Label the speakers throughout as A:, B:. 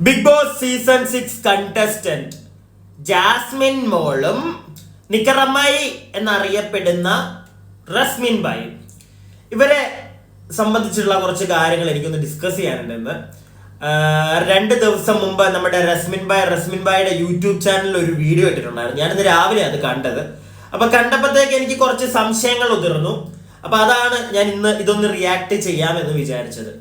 A: Big boss season six contestant Jasmin മോളും നിക്കറമ്മായി എന്നറിയപ്പെടുന്ന റസ്മിൻ ബായും ഇവരെ സംബന്ധിച്ചുള്ള കുറച്ച് കാര്യങ്ങൾ എനിക്കൊന്ന് ഡിസ്കസ് ചെയ്യാനുണ്ടെന്ന്. രണ്ട് ദിവസം മുമ്പ് നമ്മുടെ റസ്മിൻ ബായ് റസ്മിൻ ബായുടെ യൂട്യൂബ് ചാനലിൽ ഒരു വീഡിയോ ഇട്ടിട്ടുണ്ടായിരുന്നു. ഞാനിന്ന് രാവിലെ അത് കണ്ടത്. അപ്പൊ കണ്ടപ്പോഴത്തേക്ക് എനിക്ക് കുറച്ച് സംശയങ്ങൾ ഉതിർന്നു. അപ്പൊ അതാണ് ഞാൻ ഇന്ന് ഇതൊന്ന് റിയാക്ട് ചെയ്യാമെന്ന് വിചാരിച്ചത്.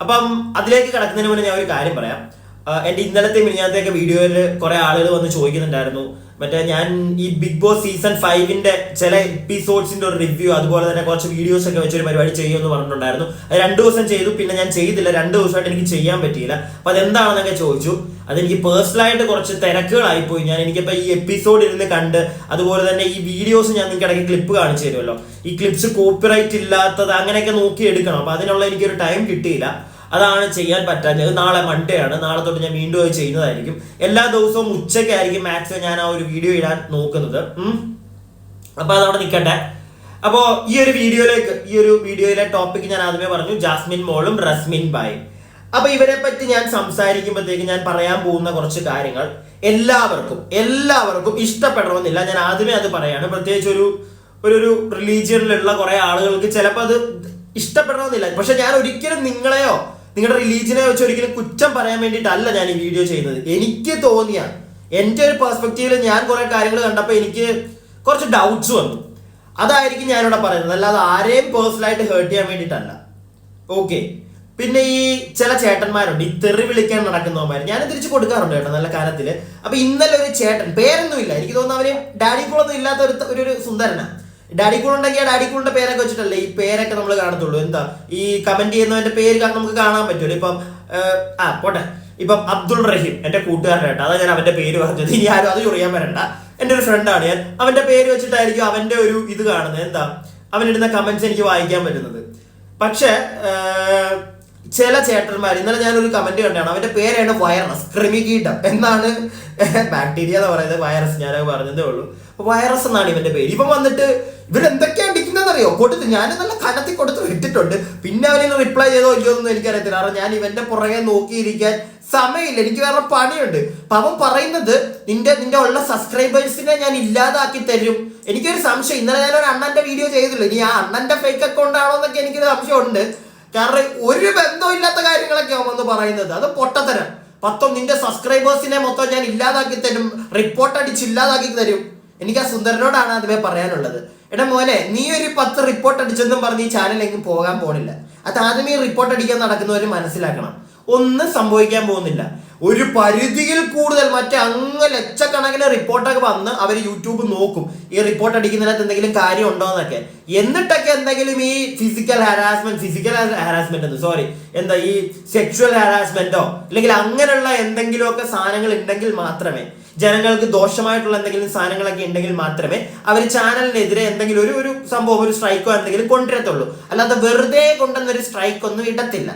A: അപ്പം അതിലേക്ക് കിടക്കുന്നതിന് മുന്നേ ഞാൻ ഒരു കാര്യം പറയാം. എന്റെ ഇന്നലത്തെ മിനിഞ്ഞാത്തെയൊക്കെ വീഡിയോയിൽ കുറെ ആളുകൾ വന്ന് ചോദിക്കുന്നുണ്ടായിരുന്നു. മറ്റേ ഞാൻ ഈ ബിഗ് ബോസ് സീസൺ ഫൈവിന്റെ ചില എപ്പിസോഡ്സിന്റെ ഒരു റിവ്യൂ അതുപോലെ തന്നെ കുറച്ച് വീഡിയോസ് ഒക്കെ വെച്ചൊരു പരിപാടി ചെയ്യുമെന്ന് പറഞ്ഞിട്ടുണ്ടായിരുന്നു. അത് രണ്ടു ദിവസം ചെയ്തു പിന്നെ ഞാൻ ചെയ്തില്ല. രണ്ട് ദിവസമായിട്ട് എനിക്ക് ചെയ്യാൻ പറ്റിയില്ല. അപ്പൊ അതെന്താണെന്നൊക്കെ ചോദിച്ചു. അതെനിക്ക് പേഴ്സണലായിട്ട് കുറച്ച് തിരക്കുകളായി പോയി ഞാൻ എനിക്കിപ്പോ ഈ എപ്പിസോഡ് ഇരുന്ന് കണ്ട് അതുപോലെ തന്നെ ഈ വീഡിയോസ് ഞാൻ നിങ്ങൾക്ക് ഇടയ്ക്ക് ക്ലിപ്പ് കാണിച്ചു തരുമല്ലോ. ഈ ക്ലിപ്സ് കോപ്പിറൈറ്റ് ഇല്ലാത്തത് അങ്ങനെയൊക്കെ നോക്കി എടുക്കണം അപ്പൊ അതിനുള്ള എനിക്കൊരു ടൈം കിട്ടിയില്ല. അതാണ് ചെയ്യാൻ പറ്റാഞ്ഞത്. നാളെ മൺഡേ ആണ്. നാളെ തൊട്ട് ഞാൻ വീണ്ടും അത് ചെയ്യുന്നതായിരിക്കും. എല്ലാ ദിവസവും ഉച്ചയ്ക്കായിരിക്കും മാക്സിമം ഞാൻ ആ ഒരു വീഡിയോ ഇടാൻ നോക്കുന്നത്. അപ്പോൾ അപ്പൊ അതവിടെ നിൽക്കട്ടെ അപ്പോ ഈ ഒരു വീഡിയോയിലേക്ക് ഈ ഒരു വീഡിയോയിലെ ടോപ്പിക് ഞാൻ ആദ്യമേ പറഞ്ഞു. ജാസ്മിൻ മോളും റസ്മിൻ ബായും. അപ്പൊ ഇവരെ പറ്റി ഞാൻ സംസാരിക്കുമ്പോഴത്തേക്ക് ഞാൻ പറയാൻ പോകുന്ന കുറച്ച് കാര്യങ്ങൾ എല്ലാവർക്കും എല്ലാവർക്കും ഇഷ്ടപ്പെടണമെന്നില്ല. ഞാൻ ആദ്യമേ അത് പറയാണ്. പ്രത്യേകിച്ച് ഒരു ഒരു റിലീജിയനിലുള്ള കുറെ ആളുകൾക്ക് ചിലപ്പോൾ അത് ഇഷ്ടപ്പെടണമെന്നില്ല. പക്ഷെ ഞാൻ ഒരിക്കലും നിങ്ങളെയോ നിങ്ങളുടെ റിലീജിയനെ വെച്ച് ഒരിക്കലും കുറ്റം പറയാൻ വേണ്ടിയിട്ടല്ല ഞാൻ ഈ വീഡിയോ ചെയ്യുന്നത്. എനിക്ക് തോന്നിയ എന്റെ ഒരു പെർസ്പെക്റ്റീവിൽ ഞാൻ കുറെ കാര്യങ്ങൾ കണ്ടപ്പോൾ എനിക്ക് കുറച്ച് ഡൗട്ട്സ് വന്നു. അതായിരിക്കും ഞാനിവിടെ പറയുന്നത്. അല്ലാതെ ആരെയും പേഴ്സണലായിട്ട് ഹേർട്ട് ചെയ്യാൻ വേണ്ടിയിട്ടല്ല. ഓക്കെ പിന്നെ ഈ ചില ചേട്ടന്മാരുണ്ട്. ഈ തെറി വിളിക്കാൻ നടക്കുന്നവന്മാർ ഞാൻ തിരിച്ചു കൊടുക്കാറുണ്ട് കേട്ടോ നല്ല കാലത്തിൽ അപ്പൊ ഇന്നലെ ഒരു ചേട്ടൻ പേരൊന്നുമില്ല. എനിക്ക് തോന്നുന്നു അവന് ഡാഡി കൂളൊന്നും ഇല്ലാത്ത ഒരു ഒരു ഒരു സുന്ദരനാ. ഡാഡി കൂൾ ഉണ്ടെങ്കിൽ ഡാഡി കൂളിന്റെ പേരൊക്കെ വെച്ചിട്ടല്ലേ ഈ പേരൊക്കെ നമ്മൾ കാണത്തുള്ളൂ. എന്താ? ഈ കമന്റ് ചെയ്യുന്നവന്റെ പേര് നമുക്ക് കാണാൻ പറ്റുമല്ലോ ഇപ്പം ആ പോട്ടെ. ഇപ്പം അബ്ദുൾ റഹീം എന്റെ കൂട്ടുകാരൻ കേട്ടോ അതാ ഞാൻ അവന്റെ പേര് പറഞ്ഞത്. ഇനി ആരും അത് ചൊറിയാൻ വരണ്ട. എന്റെ ഒരു ഫ്രണ്ടാണ് ഞാൻ. അവന്റെ പേര് വെച്ചിട്ടായിരിക്കും അവന്റെ ഒരു ഇത് കാണുന്നത്. എന്താ? അവനിടുന്ന കമന്റ്സ് എനിക്ക് വായിക്കാൻ പറ്റുന്നത്. പക്ഷേ ചില ചേട്ടന്മാർ ഇന്നലെ ഞാനൊരു കമന്റ് കണ്ടാണ്. അവന്റെ പേരാണ് വൈറസ് ക്രിമികീട്ടം എന്നാണ് ബാക്ടീരിയ എന്ന് പറയുന്നത്. വൈറസ് ഞാനത് പറഞ്ഞതേ ഉള്ളൂ. വൈറസ് എന്നാണ് ഇവന്റെ പേര്. ഇപ്പം വന്നിട്ട് ഇവരെന്തൊക്കെയാണ് അടിക്കുന്നതെന്നറിയോ? കൊടുത്ത് ഞാൻ നല്ല കനത്തി കൊടുത്ത് വിട്ടിട്ടുണ്ട്. പിന്നെ അവന് റിപ്ലൈ ചെയ്തോ ഇല്ലയോ എന്നൊന്നും എനിക്കറിയത്തില്ല. കാരണം ഞാൻ ഇവന്റെ പുറകെ നോക്കിയിരിക്കാൻ സമയമില്ല. എനിക്ക് വേറെ പണിയുണ്ട്. അപ്പൊ അവൻ പറയുന്നത് നിന്റെ നിന്റെ ഉള്ള സബ്സ്ക്രൈബേഴ്സിനെ ഞാൻ ഇല്ലാതാക്കി തരും. എനിക്കൊരു സംശയം. ഇന്നലെ ഞാൻ ഒരു അണ്ണന്റെ വീഡിയോ ചെയ്തില്ല ഇനി ആ അണ്ണന്റെ ഫേക്ക് അക്കൗണ്ട് ആണോ എന്നൊക്കെ എനിക്കൊരു സംശയമുണ്ട്. കാരണം ഒരു ബന്ധവും ഇല്ലാത്ത കാര്യങ്ങളൊക്കെ അവൻ വന്ന് പറയുന്നത്. അത് പൊട്ടത്തരം. പത്തോ നിന്റെ സബ്സ്ക്രൈബേഴ്സിനെ മൊത്തം ഞാൻ ഇല്ലാതാക്കി തരും. റിപ്പോർട്ട് അടിച്ച് ഇല്ലാതാക്കി തരും. എനിക്ക് ആ സുന്ദരനോടാണ് ആദ്യമേ പറയാനുള്ളത്. എടാ മോനെ നീ ഒരു പത്ത് റിപ്പോർട്ട് അടിച്ചെന്നും പറഞ്ഞ് ഈ ചാനലിലേക്ക് പോകാൻ പോണില്ല. അത് ആദ്യമേ റിപ്പോർട്ട് അടിക്കാൻ നടക്കുന്നവർ മനസ്സിലാക്കണം. ഒന്നും സംഭവിക്കാൻ പോകുന്നില്ല. ഒരു പരിധിയിൽ കൂടുതൽ മറ്റേ അങ്ങ് ലക്ഷക്കണക്കിന് റിപ്പോർട്ടൊക്കെ വന്ന് അവർ യൂട്യൂബ് നോക്കും. ഈ റിപ്പോർട്ട് അടിക്കുന്നതിനകത്ത് എന്തെങ്കിലും കാര്യം ഉണ്ടോ എന്നൊക്കെ എന്നിട്ടൊക്കെ എന്തെങ്കിലും ഈ ഫിസിക്കൽ ഹാരാസ്മെന്റ് ഫിസിക്കൽ ഹാരാസ്മെന്റ് എന്ന് സോറി എന്താ ഈ സെക്ഷുവൽ ഹാരാസ്മെന്റോ അല്ലെങ്കിൽ അങ്ങനെയുള്ള എന്തെങ്കിലുമൊക്കെ സാധനങ്ങൾ ഉണ്ടെങ്കിൽ മാത്രമേ ജനങ്ങൾക്ക് ദോഷമായിട്ടുള്ള എന്തെങ്കിലും സാധനങ്ങളൊക്കെ ഉണ്ടെങ്കിൽ മാത്രമേ അവർ ചാനലിനെതിരെ എന്തെങ്കിലും ഒരു ഒരു സംഭവം ഒരു സ്ട്രൈക്കോ എന്തെങ്കിലും കൊണ്ടുവരത്തുള്ളൂ. അല്ലാതെ വെറുതെ കൊണ്ടുവന്നൊരു സ്ട്രൈക്കൊന്നും ഇടത്തില്ല.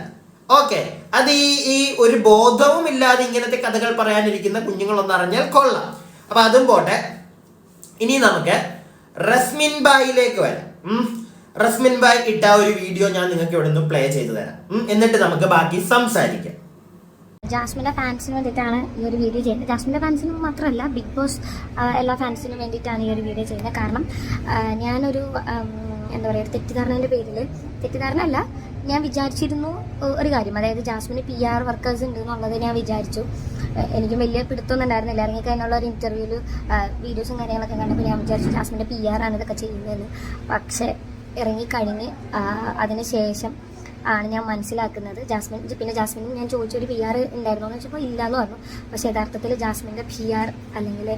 A: ഓക്കെ അത് ഈ ഈ ഒരു ബോധവും ഇല്ലാതെ ഇങ്ങനത്തെ കഥകൾ പറയാനിരിക്കുന്ന കുഞ്ഞുങ്ങളൊന്ന് അറിഞ്ഞാൽ കൊള്ളാം. അപ്പൊ അതും പോട്ടെ. ഇനി നമുക്ക് റസ്മിൻ ബായിലേക്ക് വരാം. റസ്മിൻ ബായ് ഇട്ട ഒരു വീഡിയോ ഞാൻ നിങ്ങൾക്ക് ഇവിടെ നിന്ന് പ്ലേ ചെയ്തു തരാം. എന്നിട്ട് നമുക്ക് ബാക്കി സംസാരിക്കാം.
B: ജാസ്മിന്റെ ഫാൻസിന് വേണ്ടിയിട്ടാണ് ഈ ഒരു വീഡിയോ ചെയ്യുന്നത്. ജാസ്മിന്റെ ഫാൻസിന് മാത്രമല്ല ബിഗ് ബോസ് എല്ലാ ഫാൻസിനും വേണ്ടിയിട്ടാണ് ഈ ഒരു വീഡിയോ ചെയ്യുന്നത്. കാരണം ഞാനൊരു എന്താ പറയുക തെറ്റിദ്ധാരണേന്റെ പേരിൽ തെറ്റിദ്ധാരണ അല്ല ഞാൻ വിചാരിച്ചിരുന്നു ഒരു കാര്യം. അതായത് ജാസ്മിന് പി ആർ വർക്കേഴ്സ് ഉണ്ട് എന്നുള്ളത് ഞാൻ വിചാരിച്ചു. എനിക്കും വലിയ പിടുത്തൊന്നും ഉണ്ടായിരുന്നില്ല. ഇറങ്ങിക്കഴിഞ്ഞുള്ള ഒരു ഇന്റർവ്യൂവിൽ വീഡിയോസും കാര്യങ്ങളൊക്കെ കണ്ടപ്പോൾ ഞാൻ വിചാരിച്ചു ജാസ്മിന്റെ പി ആർ ആണ് ഇതൊക്കെ ചെയ്യുന്നതെന്ന് പക്ഷേ ഇറങ്ങിക്കഴിഞ്ഞ് അതിന് ശേഷം ആണ് ഞാൻ മനസ്സിലാക്കുന്നത്. ജാസ്മിൻ പിന്നെ ജാസ്മിൻ ഞാൻ ചോദിച്ചൊരു പി ആർ ഉണ്ടായിരുന്നോ എന്ന് വെച്ചപ്പോൾ ഇല്ലാന്ന് പറഞ്ഞു. പക്ഷേ യഥാർത്ഥത്തിൽ ജാസ്മിന്റെ പി ആർ അല്ലെങ്കിൽ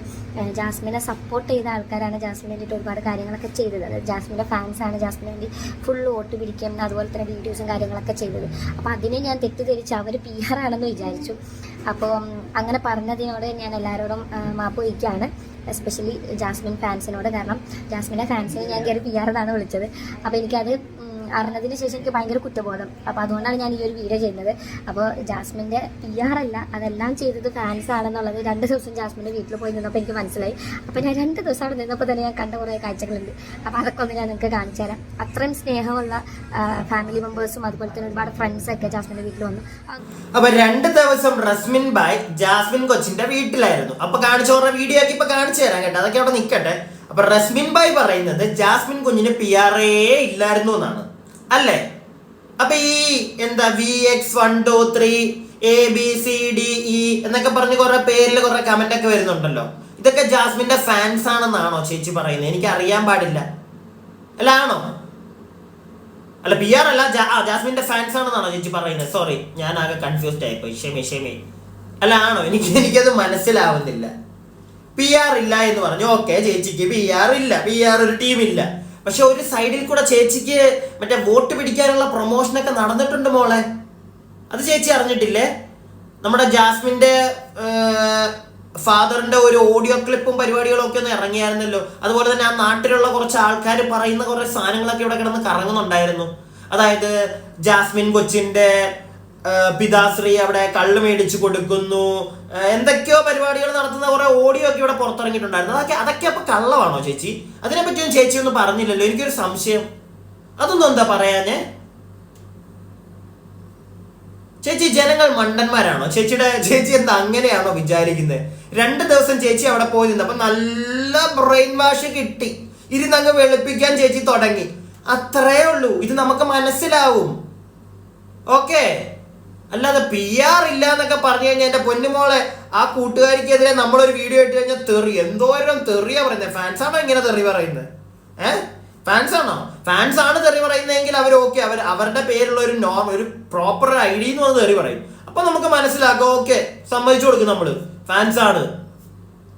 B: ജാസ്മിനെ സപ്പോർട്ട് ചെയ്ത ആൾക്കാരാണ് ജാസ്മിന് വേണ്ടിയിട്ട് ഒരുപാട് കാര്യങ്ങളൊക്കെ ചെയ്തത്. ജാസ്മിന്റെ ഫാൻസാണ് ജാസ്മിന് വേണ്ടി ഫുൾ വോട്ട് പിടിക്കുന്ന അതുപോലെ തന്നെ വീഡിയോസും കാര്യങ്ങളൊക്കെ ചെയ്തത്. അപ്പോൾ അതിനെ ഞാൻ തെറ്റിദ്ധരിച്ച് അവർ പി ആർ ആണെന്ന് വിചാരിച്ചു. അപ്പോൾ അങ്ങനെ പറഞ്ഞതിനോട് ഞാൻ എല്ലാവരോടും മാപ്പ് വയ്ക്കുകയാണ്. എസ്പെഷ്യലി ജാസ്മിൻ ഫാൻസിനോട് കാരണം ജാസ്മിന്റെ ഫാൻസിനെ ഞാൻ കയറി പി ആർ എന്നാണ് വിളിച്ചത്. അപ്പോൾ എനിക്കത് അറിഞ്ഞതിന് ശേഷം എനിക്ക് ഭയങ്കര കുറ്റബോധം. അപ്പോൾ അതുകൊണ്ടാണ് ഞാൻ ഈ ഒരു വീഡിയോ ചെയ്യുന്നത്. അപ്പോൾ ജാസ്മിന്റെ പി ആർ അല്ല അതെല്ലാം ചെയ്തത് ഫാൻസ് ആണെന്നുള്ളത് രണ്ട് ദിവസം ജാസ്മിന്റെ വീട്ടിൽ പോയി നിന്നപ്പോൾ എനിക്ക് മനസ്സിലായി. അപ്പോൾ ഞാൻ രണ്ട് ദിവസം അവിടെ നിന്നപ്പോൾ തന്നെ ഞാൻ കണ്ട കുറേ കാഴ്ചകളുണ്ട്. അപ്പോൾ അതൊക്കെ ഒന്ന് ഞാൻ നിങ്ങൾക്ക് കാണിച്ചു തരാം. അത്രയും സ്നേഹമുള്ള ഫാമിലി മെമ്പേഴ്സും അതുപോലെ തന്നെ ഒരുപാട് ഫ്രണ്ട്സൊക്കെ ജാസ്മിന്റെ വീട്ടിൽ വന്നു.
A: അപ്പോൾ രണ്ട് ദിവസം റസ്മിൻ ബായ് ജാസ്മിൻ കൊച്ചിന്റെ വീട്ടിലായിരുന്നു. അപ്പോൾ കാണിച്ചു വീഡിയോ ആക്കി ഇപ്പോൾ കാണിച്ചു തരാം കേട്ടോ. അതൊക്കെ അവിടെ നിൽക്കട്ടെ അപ്പൊ റസ്മിൻ ബായ് പറയുന്നത് ജാസ്മിൻ കുഞ്ഞിന് പി ആർ എ ഇല്ലായിരുന്നു എന്നാണ്. അല്ലേ? അപ്പൊ ഈ എന്താ V X one two three A B C D E എന്നൊക്കെ പറഞ്ഞ് കുറെ പേരിൽ കുറെ കമന്റ് ഒക്കെ വരുന്നുണ്ടല്ലോ. ഇതൊക്കെ ജാസ്മിന്റെ ഫാൻസ് ആണെന്നാണോ ചേച്ചി പറയുന്നത്? എനിക്ക് അറിയാൻ പാടില്ല. അല്ല ആണോ? അല്ല പി ആർ അല്ല ജാസ്മിന്റെ ഫാൻസ് ആണെന്നാണോ ചേച്ചി പറയുന്നത്? സോറി ഞാൻ ആകെ കൺഫ്യൂസ്ഡ് ആയിപ്പോയി. ക്ഷമി ക്ഷമി. അല്ല ആണോ? എനിക്ക് എനിക്കത് മനസ്സിലാവുന്നില്ല. പി ആർ ഇല്ല എന്ന് പറഞ്ഞു. ഓക്കെ ചേച്ചിക്ക് പി ആർ ഇല്ല. പി ആർ ഒരു ടീം ഇല്ല. പക്ഷെ ഒരു സൈഡിൽ കൂടെ ചേച്ചിക്ക് മറ്റേ വോട്ട് പിടിക്കാനുള്ള പ്രൊമോഷനൊക്കെ നടന്നിട്ടുണ്ട് മോളെ. അത് ചേച്ചി അറിഞ്ഞിട്ടില്ലേ? നമ്മുടെ ജാസ്മിന്റെ ഫാദറിന്റെ ഒരു ഓഡിയോ ക്ലിപ്പും പരിപാടികളും ഒക്കെ ഒന്ന് ഇറങ്ങിയായിരുന്നല്ലോ. അതുപോലെ തന്നെ ആ നാട്ടിലുള്ള കുറച്ച് ആൾക്കാർ പറയുന്ന കുറെ സാധനങ്ങളൊക്കെ ഇവിടെ കിടന്ന് കറങ്ങുന്നുണ്ടായിരുന്നു. അതായത് ജാസ്മിൻ കൊച്ചിന്റെ പിതാശ്രീ അവിടെ കള്ള് മേടിച്ചു കൊടുക്കുന്നു. എന്തൊക്കെയോ പരിപാടികൾ നടത്തുന്ന കുറെ ഓഡിയോ ഒക്കെ ഇവിടെ പുറത്തിറങ്ങിയിട്ടുണ്ടായിരുന്നു. അതൊക്കെ അതൊക്കെ അപ്പൊ കള്ളമാണോ ചേച്ചി? അതിനെപ്പറ്റിയൊന്നും ചേച്ചി ഒന്നും പറഞ്ഞില്ലല്ലോ. എനിക്കൊരു സംശയം. അതൊന്നും എന്താ പറയാഞ്ഞേ? ചേച്ചി ജനങ്ങൾ മണ്ടന്മാരാണോ? ചേച്ചിയുടെ ചേച്ചി എന്താ അങ്ങനെയാണോ വിചാരിക്കുന്നത് രണ്ട് ദിവസം ചേച്ചി അവിടെ പോയി നിന്നപ്പോ നല്ല ബ്രെയിൻ വാഷ് കിട്ടി. ഇരുന്നങ്ങ് വെളുപ്പിക്കാൻ ചേച്ചി തുടങ്ങി. അത്രേ ഉള്ളൂ. ഇത് നമുക്ക് മനസ്സിലാവും. ഓക്കെ അല്ലാതെ പി ആർ ഇല്ല എന്നൊക്കെ പറഞ്ഞു കഴിഞ്ഞാൽ എന്റെ പൊന്നുമോളെ ആ കൂട്ടുകാരിക്കെതിരെ നമ്മളൊരു വീഡിയോ ഇട്ട് കഴിഞ്ഞാൽ തെറി. എന്തോരം തെറിയാ പറയുന്നത് ഫാൻസ് ആണോ ഇങ്ങനെ തെറി പറയുന്നത് ഏഹ് ഫാൻസ് ആണോ? ഫാൻസ് ആണ് തെറി പറയുന്നതെങ്കിൽ അവർ ഓക്കെ അവർ അവരുടെ പേരുള്ള ഒരു നോർമൽ ഒരു പ്രോപ്പർ ഐ ഡി എന്ന് പറഞ്ഞ് തെറി പറയും. അപ്പൊ നമുക്ക് മനസ്സിലാക്കാം ഓക്കെ സമ്മതിച്ചു കൊടുക്കും നമ്മൾ. ഫാൻസ് ആണ്.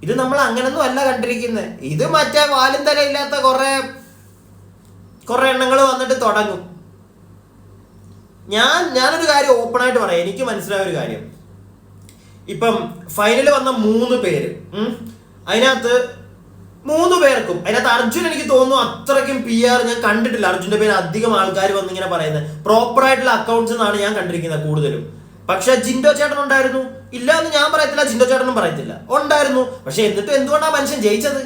A: ഇത് നമ്മൾ അങ്ങനൊന്നും അല്ല കണ്ടിരിക്കുന്നത് ഇത് മറ്റേ വാലും തലയില്ലാത്ത കുറെ കുറെ എണ്ണങ്ങൾ വന്നിട്ട് തുടങ്ങും. ഞാൻ ഞാനൊരു കാര്യം ഓപ്പൺ ആയിട്ട് പറയാം. എനിക്ക് മനസ്സിലായ ഒരു കാര്യം. ഇപ്പം ഫൈനലിൽ വന്ന മൂന്ന് പേര് അതിനകത്ത് മൂന്ന് പേർക്കും അതിനകത്ത് അർജുൻ എനിക്ക് തോന്നുന്നു അത്രയ്ക്കും പി ആർ ഞാൻ കണ്ടിട്ടില്ല. അർജുന്റെ പേര് അധികം ആൾക്കാർ വന്നിങ്ങനെ പറയുന്നത്. പ്രോപ്പർ ആയിട്ടുള്ള അക്കൗണ്ട്സ് എന്നാണ് ഞാൻ കണ്ടിരിക്കുന്നത് കൂടുതലും. പക്ഷെ ജിൻഡോ ചേട്ടൻ ഉണ്ടായിരുന്നു. ഇല്ല എന്ന് ഞാൻ പറയത്തില്ല ജിൻഡോ ചേട്ടനും പറയത്തില്ല. ഉണ്ടായിരുന്നു. പക്ഷെ എന്നിട്ടും എന്തുകൊണ്ടാണ് മനുഷ്യൻ ജയിച്ചത്?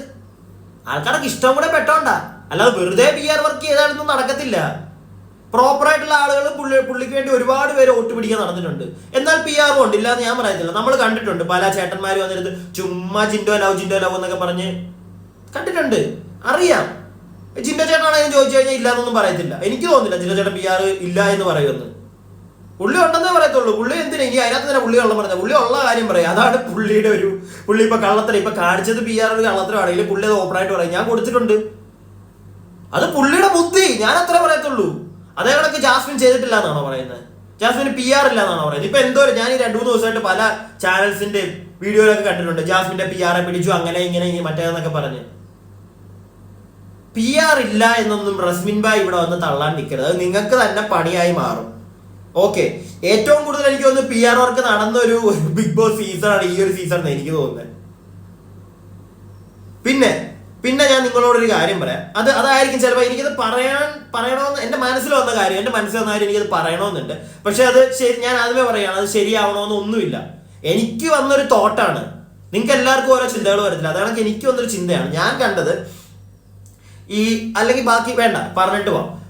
A: ആൾക്കാർക്ക് ഇഷ്ടം കൂടെ പെട്ടോണ്ടാ. അല്ലാതെ വെറുതെ പി ആർ വർക്ക് ചെയ്താലൊന്നും നടക്കത്തില്ല. പ്രോപ്പർ ആയിട്ടുള്ള ആളുകൾ പുള്ളി പുള്ളിക്ക് വേണ്ടി ഒരുപാട് പേര് വോട്ട് പിടിക്കാൻ നടന്നിട്ടുണ്ട്. എന്നാൽ പി ആർ ഉണ്ട്. ഇല്ല എന്ന് ഞാൻ പറയത്തില്ല. നമ്മൾ കണ്ടിട്ടുണ്ട്. പല ചേട്ടന്മാർ വന്നിരുന്നത് ചുമ്മാ ജിൻഡോ ലവ് ജിൻഡോ ലവ് എന്നൊക്കെ പറഞ്ഞ് കണ്ടിട്ടുണ്ട്. അറിയാം. ജിൻഡോ ചേട്ടനാണെങ്കിൽ ചോദിച്ചു കഴിഞ്ഞാൽ ഇല്ല എന്നൊന്നും പറയത്തില്ല. എനിക്ക് തോന്നുന്നില്ല ജിൻഡോ ചേട്ടൻ പി ആർ ഇല്ല എന്ന് പറയുമെന്ന്. പുള്ളി ഉണ്ടെന്നേ പറയത്തുള്ളൂ. പുള്ളി എന്തിനാ ഇനി അതിനകത്ത് തന്നെ പുള്ളി ഉള്ള പറഞ്ഞത്? പുള്ളി ഉള്ള കാര്യം പറയാം. അതാണ് പുള്ളിയുടെ ഒരു പുള്ളി ഇപ്പൊ കള്ളത്തരം. ഇപ്പൊ കാണിച്ചത് പി ആർ ഒരു കള്ളത്തരമാണെങ്കിൽ പുള്ളി അത് ഓപ്പൺ ആയിട്ട് പറയും. ഞാൻ കൊടുത്തിട്ടുണ്ട്. അത് പുള്ളിയുടെ ബുദ്ധി. ഞാൻ അത്രേ പറയത്തുള്ളൂ. അതേ കണക്ക് ജാസ്മിൻ ചെയ്തിട്ടില്ല എന്നാണോ പറയുന്നത്? ജാസ്മിന് പി ആർ ഇല്ല എന്നാണോ പറയുന്നത്? ഇപ്പൊ എന്തോ ഞാൻ ഈ രണ്ടു മൂന്ന് ദിവസമായിട്ട് പല ചാനൽസിന്റെ വീഡിയോയിലൊക്കെ കണ്ടിട്ടുണ്ട്. ജാസ്മിന്റെ പി ആറെ പിടിച്ചു അങ്ങനെ ഇങ്ങനെ മറ്റേതെന്നൊക്കെ പറഞ്ഞ്. പി ആർ ഇല്ല എന്നൊന്നും റസ്മിൻ ബായ് ഇവിടെ വന്ന് തള്ളാൻ നിൽക്കരുത് നിങ്ങൾക്ക് തന്നെ പണിയായി മാറും. ഓക്കെ ഏറ്റവും കൂടുതൽ എനിക്ക് തോന്നുന്നു പി ആർ വർക്ക് നടന്ന ഒരു ബിഗ് ബോസ് സീസൺ ആണ് ഈ ഒരു സീസൺ എന്ന് എനിക്ക് തോന്നുന്നത്. പിന്നെ പിന്നെ ഞാൻ നിങ്ങളോടൊരു കാര്യം പറയാം. അത് അതായിരിക്കും ചിലപ്പോൾ എനിക്കത് പറയാൻ പറയണമെന്ന് എന്റെ മനസ്സിൽ വന്ന കാര്യം എന്റെ മനസ്സിൽ വന്ന കാര്യം എനിക്കത് പറയണമെന്നുണ്ട് പക്ഷെ അത് ശരി ഞാൻ ആദ്യമേ പറയുകയാണ് അത് ശരിയാവണമെന്ന് ഒന്നുമില്ല. എനിക്ക് വന്നൊരു തോട്ടാണ്. നിങ്ങൾക്ക് എല്ലാവർക്കും ഓരോ ചിന്തകൾ വരത്തില്ല. അതാണ് എനിക്ക് വന്നൊരു ചിന്തയാണ്. ഞാൻ കണ്ടത് ഈ അല്ലെങ്കിൽ ബാക്കി വേണ്ട പറഞ്ഞിട്ട് പോവാം.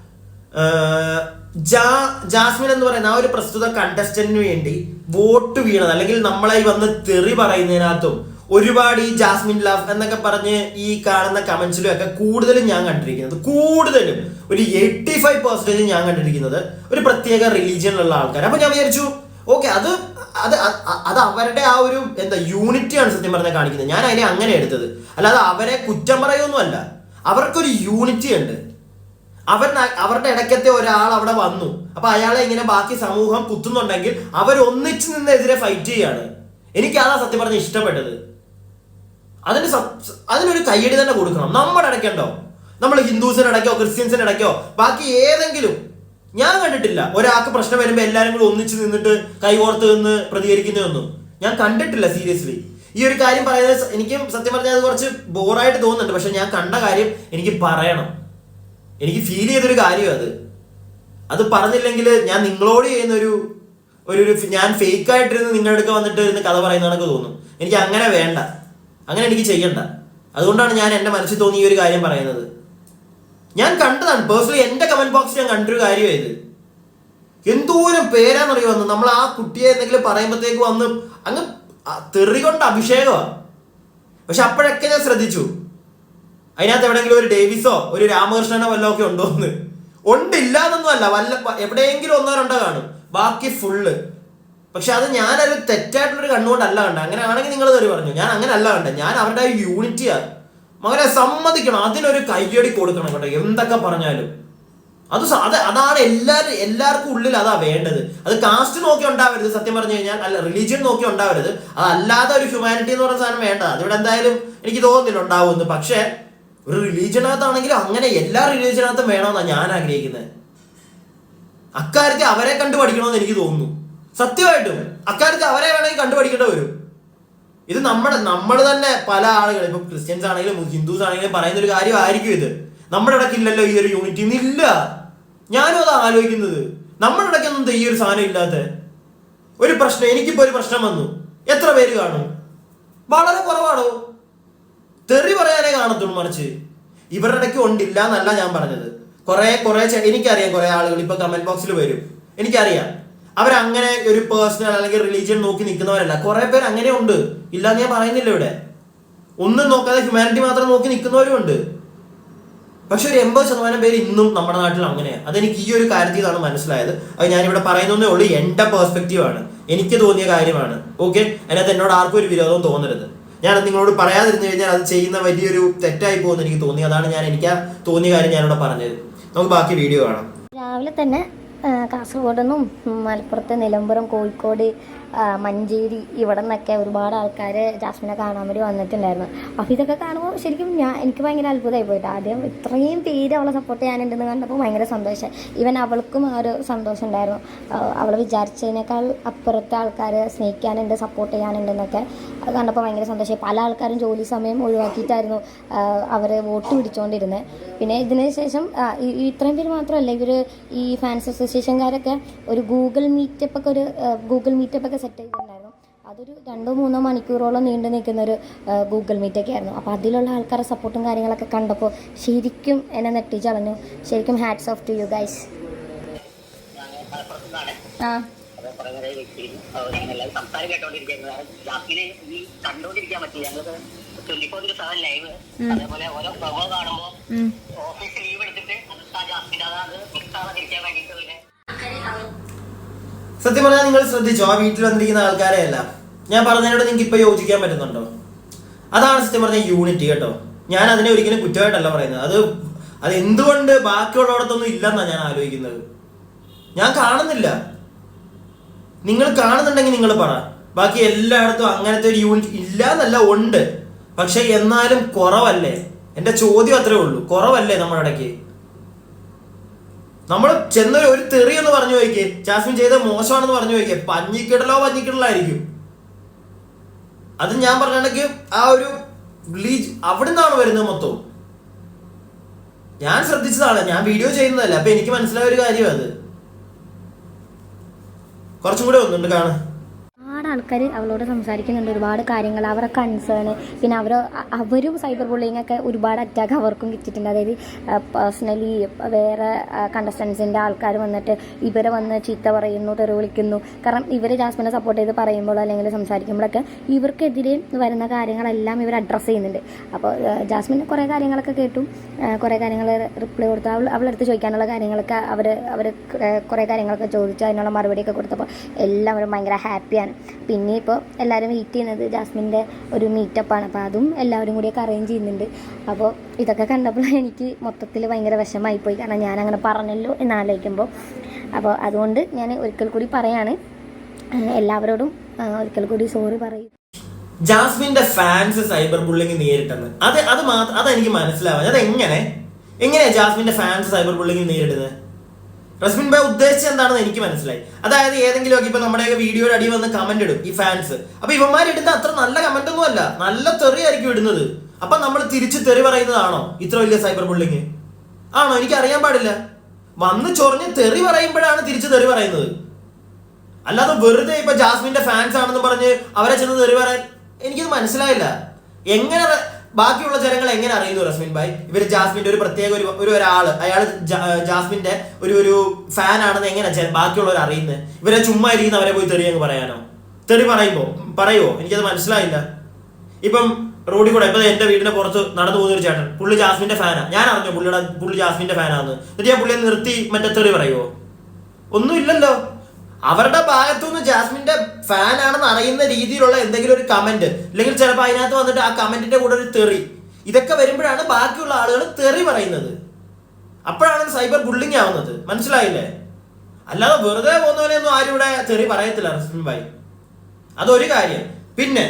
A: ജാ ജാസ്മിൻ എന്ന് പറയുന്ന ആ ഒരു പ്രസ്തുത കണ്ടസ്റ്റന്റിന് വേണ്ടി വോട്ട് വീണത് അല്ലെങ്കിൽ നമ്മളെ ഈ വന്ന് തെറി പറയുന്നതിനകത്തും ഒരുപാട് ഈ ജാസ്മിൻ ലവ് എന്നൊക്കെ പറഞ്ഞ് ഈ കാണുന്ന കമന്റ്സിലും ഒക്കെ കൂടുതലും ഞാൻ കണ്ടിരിക്കുന്നത്. കൂടുതലും ഒരു എയ്റ്റി ഫൈവ് പെർസെന്റേജ് ഞാൻ കണ്ടിരിക്കുന്നത് ഒരു പ്രത്യേക റിലീജിയനിലുള്ള ആൾക്കാർ അപ്പൊ ഞാൻ വിചാരിച്ചു ഓക്കെ അത് അത് അത് അവരുടെ ആ ഒരു എന്താ യൂണിറ്റിയാണ് സത്യം പറഞ്ഞാൽ കാണിക്കുന്നത്. ഞാൻ അതിനെ അങ്ങനെ എടുത്തത്. അല്ലാതെ അവരെ കുറ്റം പറയൊന്നുമല്ല അവർക്കൊരു യൂണിറ്റി ഉണ്ട്. അവർ അവരുടെ ഇടയ്ക്കത്തെ ഒരാൾ അവിടെ വന്നു. അപ്പൊ അയാളെ ഇങ്ങനെ ബാക്കി സമൂഹം കുത്തുന്നുണ്ടെങ്കിൽ അവർ ഒന്നിച്ചു നിന്നെതിരെ ഫൈറ്റ് ചെയ്യാണ്. എനിക്ക് സത്യം പറഞ്ഞ ഇഷ്ടപ്പെട്ടത്. അതിന് അതിനൊരു കയ്യടി തന്നെ കൊടുക്കണം. നമ്മുടെ ഇടയ്ക്കുണ്ടോ നമ്മൾ ഹിന്ദുസിന് ഇടയ്ക്കോ ക്രിസ്ത്യൻസിന് ഇടയ്ക്കോ ബാക്കി ഏതെങ്കിലും. ഞാൻ കണ്ടിട്ടില്ല. ഒരാൾക്ക് പ്രശ്നം വരുമ്പോൾ എല്ലാവരും കൂടി ഒന്നിച്ച് നിന്നിട്ട് കൈകോർത്ത് നിന്ന് പ്രതികരിക്കുന്നതൊന്നും. ഞാൻ കണ്ടിട്ടില്ല സീരിയസ്ലി. ഈ ഒരു കാര്യം പറയുന്നത് എനിക്കും സത്യം പറഞ്ഞാൽ അത് കുറച്ച് ബോറായിട്ട് തോന്നുന്നുണ്ട്. പക്ഷെ ഞാൻ കണ്ട കാര്യം എനിക്ക് പറയണം. എനിക്ക് ഫീൽ ചെയ്തൊരു കാര്യം അത്. അത് പറഞ്ഞില്ലെങ്കിൽ ഞാൻ നിങ്ങളോട് ചെയ്യുന്ന ഒരു ഒരു ഞാൻ ഫേക്ക് ആയിട്ടിരുന്ന് നിങ്ങളുടെ അടുക്ക വന്നിട്ട് ഇരുന്ന് കഥ പറയുന്ന കണക്ക് തോന്നും. എനിക്ക് അങ്ങനെ വേണ്ട. അങ്ങനെ എനിക്ക് ചെയ്യണ്ട. അതുകൊണ്ടാണ് ഞാൻ എന്റെ മനസ്സിൽ തോന്നിയ ഒരു കാര്യം പറയുന്നത്. ഞാൻ കണ്ടതാണ്. പേഴ്സണലി എന്റെ കമന്റ് ബോക്സിൽ ഞാൻ കണ്ടൊരു കാര്യമാണ് ഇത്. എന്തോരം പേരാന്നറിയോ വന്ന് നമ്മൾ ആ കുട്ടിയെ എന്തെങ്കിലും പറയുമ്പോഴത്തേക്ക് വന്ന് അങ്ങ് തെറികൊണ്ട് തെറി കൊണ്ട് അഭിഷേകമാണ് പക്ഷെ അപ്പോഴൊക്കെ ഞാൻ ശ്രദ്ധിച്ചു. അതിനകത്ത് എവിടെയെങ്കിലും ഒരു ഡേവിസോ ഒരു രാമകൃഷ്ണനോ വല്ലതും ഒക്കെ ഉണ്ടോ എന്ന് ഉണ്ട് അല്ല. വല്ല എവിടെയെങ്കിലും ഒന്നോ രണ്ടോ കാണും. ബാക്കി ഫുള്ള് പക്ഷെ അത് ഞാനൊരു തെറ്റായിട്ടുള്ളൊരു കണ്ണുകൊണ്ടല്ല കണ്ട അങ്ങനെ ആണെങ്കിൽ നിങ്ങൾ തെറി പറഞ്ഞു. ഞാൻ അങ്ങനെ അല്ല കണ്ട ഞാൻ അവരുടെ യൂണിറ്റിയാണ് മകനെ സമ്മതിക്കണം. അതിനൊരു കയ്യടി കൊടുക്കണം കേട്ടോ. എന്തൊക്കെ പറഞ്ഞാലും. അത് അത് അതാണ് എല്ലാവരും എല്ലാവർക്കും ഉള്ളിൽ അതാ വേണ്ടത്. അത് കാസ്റ്റ് നോക്കി ഉണ്ടാവരുത്. സത്യം പറഞ്ഞു കഴിഞ്ഞാൽ. അല്ല റിലീജിയൻ നോക്കി ഉണ്ടാവരുത്. അതല്ലാതെ ഒരു ഹ്യൂമാനിറ്റി എന്ന് പറയുന്ന സാധനം വേണ്ട. അതിവിടെ എന്തായാലും എനിക്ക് തോന്നുന്നില്ല ഉണ്ടാവുമെന്ന്. പക്ഷേ ഒരു റിലീജിയനകത്താണെങ്കിലും അങ്ങനെ എല്ലാ റിലീജിയനകത്തും വേണമെന്നാണ് ഞാൻ ആഗ്രഹിക്കുന്നത്. അക്കാര്യത്തിൽ അവരെ കണ്ട് പഠിക്കണമെന്ന് എനിക്ക് തോന്നുന്നു. സത്യമായിട്ടും അക്കാര്യത്തിൽ അവരെ വേണമെങ്കിൽ കണ്ടുപഠിക്കേണ്ടി വരും. ഇത് നമ്മുടെ നമ്മൾ തന്നെ പല ആളുകൾ ഇപ്പൊ ക്രിസ്ത്യൻസ് ആണെങ്കിലും ഹിന്ദുസ് ആണെങ്കിലും പറയുന്ന ഒരു കാര്യമായിരിക്കും ഇത്. നമ്മുടെ ഇടയ്ക്ക് ഇല്ലല്ലോ ഈ ഒരു യൂണിറ്റി ഇല്ല. ഞാനും അത് ആലോചിക്കുന്നത്. നമ്മുടെ ഇടയ്ക്കൊന്നും ഈ ഒരു സാധനം ഇല്ലാത്ത ഒരു പ്രശ്നം എനിക്കിപ്പോ ഒരു പ്രശ്നം വന്നു. എത്ര പേര് കാണും? വളരെ കുറവാണോ? തെറി പറയാനേ കാണത്തുള്ളൂ മറിച്ച്. ഇവരുടെ ഇടയ്ക്ക് ഉണ്ടില്ല എന്നല്ല ഞാൻ പറഞ്ഞത്. കുറെ കുറെ എനിക്കറിയാം കുറെ ആളുകൾ ഇപ്പൊ കമന്റ് ബോക്സിൽ വരും. എനിക്കറിയാം. അവരങ്ങനെ ഒരു പേഴ്സണൽ അല്ലെങ്കിൽ റിലീജിയൻ നോക്കി നിൽക്കുന്നവരല്ല കുറെ പേര് അങ്ങനെ ഉണ്ട് ഇല്ലാന്ന് ഞാൻ പറയുന്നില്ല ഇവിടെ. ഒന്നും നോക്കാതെ ഹ്യൂമാനിറ്റി മാത്രം നോക്കി നിൽക്കുന്നവരും ഉണ്ട്. പക്ഷെ ഒരു എൺപത് ശതമാനം പേര് ഇന്നും നമ്മുടെ നാട്ടിൽ അങ്ങനെയാണ് അതെനിക്ക് ഈ ഒരു കാര്യത്തിൽ നിന്നാണ് മനസ്സിലായത്. അത് ഞാനിവിടെ പറയുന്നതേ ഉള്ളൂ എന്റെ പേഴ്സ്പെക്റ്റീവ് ആണ്. എനിക്ക് തോന്നിയ കാര്യമാണ്. ഓക്കെ അതിനകത്ത് എന്നോട് ആർക്കും ഒരു വിരോധവും തോന്നരുത്. ഞാൻ നിങ്ങളോട് പറയാതിരുന്നു കഴിഞ്ഞാൽ അത് ചെയ്യുന്ന വലിയൊരു തെറ്റായി പോകുമെന്ന് എനിക്ക് തോന്നി. അതാണ് ഞാൻ എനിക്ക് തോന്നിയ കാര്യം ഞാനിവിടെ പറഞ്ഞത്. നമുക്ക് ബാക്കി വീഡിയോ കാണാം.
B: രാവിലെ തന്നെ കാസർഗോഡ് നിന്നും മലപ്പുറത്ത് നിലമ്പുറം കോഴിക്കോട് മഞ്ചേരി ഇവിടെ നിന്നൊക്കെ ഒരുപാട് ആൾക്കാർ ജാസ്മിനെ കാണാൻ വേണ്ടി വന്നിട്ടുണ്ടായിരുന്നു. അപ്പോൾ ഇതൊക്കെ കാണുമ്പോൾ ശരിക്കും ഞാൻ എനിക്ക് ഭയങ്കര അത്ഭുതമായി പോയിട്ട് ആദ്യം ഇത്രയും പേര് അവളെ സപ്പോർട്ട് ചെയ്യാനുണ്ടെന്ന് കണ്ടപ്പോൾ ഭയങ്കര സന്തോഷം. ഈവൻ അവൾക്കും ആ ഒരു സന്തോഷം ഉണ്ടായിരുന്നു. അവൾ വിചാരിച്ചതിനേക്കാൾ അപ്പുറത്തെ ആൾക്കാർ സ്നേഹിക്കാനുണ്ട് സപ്പോർട്ട് ചെയ്യാനുണ്ടെന്നൊക്കെ അത് കണ്ടപ്പോൾ ഭയങ്കര സന്തോഷമായി പല ആൾക്കാരും ജോലി സമയം ഒഴിവാക്കിയിട്ടായിരുന്നു അവർ വോട്ട് പിടിച്ചുകൊണ്ടിരുന്നത് പിന്നെ ഇതിന് ശേഷം ഇത്രയും പേര് മാത്രമല്ല ഇവർ ഈ ഫാൻസ് അസോസിയേഷൻകാരൊക്കെ ഒരു ഗൂഗിൾ മീറ്റപ്പ് ഒക്കെ ഒരു ഗൂഗിൾ മീറ്റപ്പ് ഒക്കെ സെറ്റ് ചെയ്തിട്ടുണ്ടായിരുന്നു. അതൊരു രണ്ടോ മൂന്നോ മണിക്കൂറോളം നീണ്ടു നിൽക്കുന്ന ഒരു ഗൂഗിൾ മീറ്റൊക്കെ ആയിരുന്നു. അപ്പോൾ അതിലുള്ള ആൾക്കാരുടെ സപ്പോർട്ടും കാര്യങ്ങളൊക്കെ കണ്ടപ്പോൾ ശരിക്കും എന്നെ നെട്ടിച്ചളഞ്ഞു ശരിക്കും hats off to you guys ആ.
C: സംസാരം കേട്ടോണ്ടിരിക്കുന്നത് കാരണം ജാസ്മിനെ ഈ കണ്ടോണ്ടിരിക്കാൻ പറ്റില്ല. ഞങ്ങൾക്ക് twenty four into seven live അതേപോലെ ഓരോ പ്രൊമോ കാണുമ്പോൾ ഓഫീസ് ലീവ് എടുത്തിട്ട് ആ ജാസ്മിൻ അത് മിക്സ് ആവാതിരിക്കാൻ വേണ്ടിയിട്ട് പിന്നെ
A: സത്യം പറഞ്ഞാൽ നിങ്ങൾ ശ്രദ്ധിച്ചോ? ആ വീട്ടിൽ വന്നിരിക്കുന്ന ആൾക്കാരെ അല്ല. ഞാൻ പറഞ്ഞതിനോട് നിങ്ങൾക്ക് ഇപ്പൊ യോജിക്കാൻ പറ്റുന്നുണ്ടോ? അതാണ് സത്യം പറഞ്ഞ യൂണിറ്റി കേട്ടോ. ഞാൻ അതിനെ ഒരിക്കലും കുറ്റമായിട്ടല്ല പറയുന്നത്. അത് അത് എന്തുകൊണ്ട് ബാക്കിയുള്ളവടത്തൊന്നും ഇല്ലെന്നാണ് ഞാൻ ആലോചിക്കുന്നത്. ഞാൻ കാണുന്നില്ല. നിങ്ങൾ കാണുന്നുണ്ടെങ്കിൽ നിങ്ങൾ പറ. ബാക്കി എല്ലായിടത്തും അങ്ങനത്തെ ഒരു യൂണിറ്റ് ഇല്ല എന്നല്ല ഉണ്ട്. പക്ഷെ എന്നാലും കുറവല്ലേ? എന്റെ ചോദ്യം അത്രേ ഉള്ളൂ. കുറവല്ലേ നമ്മുടെ ഇടയ്ക്ക്? നമ്മൾ ചെന്ന ഒരു തെറി എന്ന് പറഞ്ഞു നോക്കിയേ. ജാസ്മിൻ ചെയ്ത മോശമാണെന്ന് പറഞ്ഞു നോക്കിയേ. പഞ്ഞിക്കിടലോ പഞ്ഞിക്കിടലായിരിക്കും. അത് ഞാൻ പറഞ്ഞിടയ്ക്ക് ആ ഒരു ബ്ലീച്ച് അവിടെ നിന്നാണ് വരുന്നത് മൊത്തവും. ഞാൻ ശ്രദ്ധിച്ചതാണ്. ഞാൻ വീഡിയോ ചെയ്യുന്നതല്ല. അപ്പൊ എനിക്ക് മനസ്സിലായ ഒരു കാര്യം അത്. കുറച്ചും കൂടെ ഒന്നുണ്ട് കാണാൻ.
B: ആൾക്കാർ അവളോട് സംസാരിക്കുന്നുണ്ട് ഒരുപാട് കാര്യങ്ങൾ അവരുടെ കൺസേൺ പിന്നെ അവർ അവരും സൈബർ ബുള്ളിങ് ഒക്കെ ഒരുപാട് അറ്റാക്ക് അവർക്കും കിട്ടിയിട്ടുണ്ട്. അതായത് പേഴ്സണലി വേറെ കണ്ടസ്റ്റൻസിന്റെ ആൾക്കാർ വന്നിട്ട് ഇവരെ വന്ന് ചീത്ത പറയുന്നു തെറി വിളിക്കുന്നു. കാരണം ഇവർ ജാസ്മിനെ സപ്പോർട്ട് ചെയ്ത് പറയുമ്പോൾ അല്ലെങ്കിൽ സംസാരിക്കുമ്പോഴൊക്കെ ഇവർക്കെതിരെ വരുന്ന കാര്യങ്ങളെല്ലാം ഇവർ അഡ്രസ്സ് ചെയ്യുന്നുണ്ട്. അപ്പോൾ ജാസ്മിൻ കുറേ കാര്യങ്ങളൊക്കെ കേട്ടു. കുറേ കാര്യങ്ങൾ റിപ്ലൈ കൊടുത്തു. അവൾ അവളെടുത്ത് ചോദിക്കാനുള്ള കാര്യങ്ങളൊക്കെ അവർ അവർ കുറേ കാര്യങ്ങളൊക്കെ ചോദിച്ചു. അതിനുള്ള മറുപടിയൊക്കെ കൊടുത്തപ്പോൾ എല്ലാവരും ഭയങ്കര ഹാപ്പിയാണ് പിന്നെ ഇപ്പോൾ എല്ലാവരും വെയിറ്റ് ചെയ്യുന്നത് ജാസ്മിന്റെ ഒരു മീറ്റപ്പാണ് അപ്പോൾ അതും എല്ലാവരും കൂടിയൊക്കെ അറേഞ്ച് ചെയ്യുന്നുണ്ട്. അപ്പോൾ ഇതൊക്കെ കണ്ടപ്പോൾ എനിക്ക് മൊത്തത്തിൽ ഭയങ്കര വിഷമമായിപ്പോയി കാരണം ഞാൻ അങ്ങനെ പറഞ്ഞല്ലോ എന്ന് ആലോചിക്കുമ്പോൾ. അപ്പോൾ അതുകൊണ്ട് ഞാൻ ഒരിക്കൽ കൂടി പറയാണ്. എല്ലാവരോടും ഒരിക്കൽ കൂടി സോറി പറയും.
A: ജാസ്മിന്റെ ഫാൻസ് സൈബർ ബുള്ളിങ് നേരിട്ടെന്ന്. അത് അത് മാത്രം അതെനിക്ക് മനസ്സിലാവാൻ അത് എങ്ങനെ എങ്ങനെയാ ജാസ്മിന്റെ ഫാൻസ് സൈബർ ബുള്ളിങ് നേരിടുന്നത്? റസ്മിൻ ഭായ് ഉദ്ദേശിച്ചത് എന്താണെന്ന് എനിക്ക് മനസ്സിലായി. അതായത് ഏതെങ്കിലും ഒക്കെ ഇപ്പൊ നമ്മുടെയൊക്കെ വീഡിയോയുടെ അടി വന്ന് കമന്റ് ഇടും ഈ ഫാൻസ് അപ്പൊ ഇവന്മാർ ഇടുന്ന അത്ര നല്ല കമന്റ് ഒന്നും അല്ല. നല്ല തെറിയായിരിക്കും ഇടുന്നത്. അപ്പൊ നമ്മൾ തിരിച്ച് തെറി പറയുന്നതാണോ ഇത്ര വലിയ സൈബർ ബുള്ളിങ് ആണോ? എനിക്ക് അറിയാൻ പാടില്ല. വന്ന് ചൊറിഞ്ഞ് തെറി പറയുമ്പോഴാണ് തിരിച്ച് തെറി പറയുന്നത്. അല്ലാതെ വെറുതെ ഇപ്പൊ ജാസ്മിന്റെ ഫാൻസ് ആണെന്ന് പറഞ്ഞ് അവരെ ചെന്ന് തെറി പറയാൻ എനിക്കത് മനസ്സിലായില്ല. എങ്ങനെ ബാക്കിയുള്ള ജനങ്ങൾ എങ്ങനെ അറിയുന്നു റസ്മിൻ ഭായ്? ഇവർ ജാസ്മിന്റെ ഒരു പ്രത്യേക ഒരു ഒരു ഒരാൾ. അയാൾ ജാസ്മിന്റെ ഒരു ഒരു ഫാൻ ആണെന്ന് എങ്ങനെ ബാക്കിയുള്ളവർ അറിയുന്നത് ഇവരെ ചുമ്മാ ഇരിക്കുന്ന അവരെ പോയി തെറി അങ്ങ് പറയാനോ? തെറി പറയുമ്പോ? പറയുമോ എനിക്കത് മനസ്സിലായില്ല. ഇപ്പം റോഡിൽ കൂടെ ഇപ്പൊ എന്റെ വീടിന്റെ പുറത്ത് നടന്നു പോകുന്ന ഒരു ചേട്ടൻ. പുള്ളി ജാസ്മിന്റെ ഫാനാ ഞാൻ അറിഞ്ഞു പുള്ളിയുടെ പുള്ളി ജാസ്മിന്റെ ഫാനാന്ന് എന്നിട്ട് ഞാൻ പുള്ളിയെ നിർത്തി മറ്റേ തെറി പറയുവോ? ഒന്നുമില്ലല്ലോ അവരുടെ ഭാഗത്തു നിന്ന് ജാസ്മിന്റെ ഫാൻ ആണെന്ന് അറിയുന്ന രീതിയിലുള്ള എന്തെങ്കിലും ഒരു കമന്റ് അല്ലെങ്കിൽ ചിലപ്പോൾ അതിനകത്ത് വന്നിട്ട് ആ കമന്റിന്റെ കൂടെ ഒരു തെറി. ഇതൊക്കെ വരുമ്പോഴാണ് ബാക്കിയുള്ള ആളുകൾ തെറി പറയുന്നത്. അപ്പോഴാണ് സൈബർ ബുള്ളിങ് ആവുന്നത്. മനസ്സിലായില്ലേ? അല്ലാതെ വെറുതെ പോകുന്നവനെയൊന്നും ആരും ഇവിടെ തെറി പറയത്തില്ല റസ്മിൻ ഭായ്. അതൊരു കാര്യം. പിന്നെ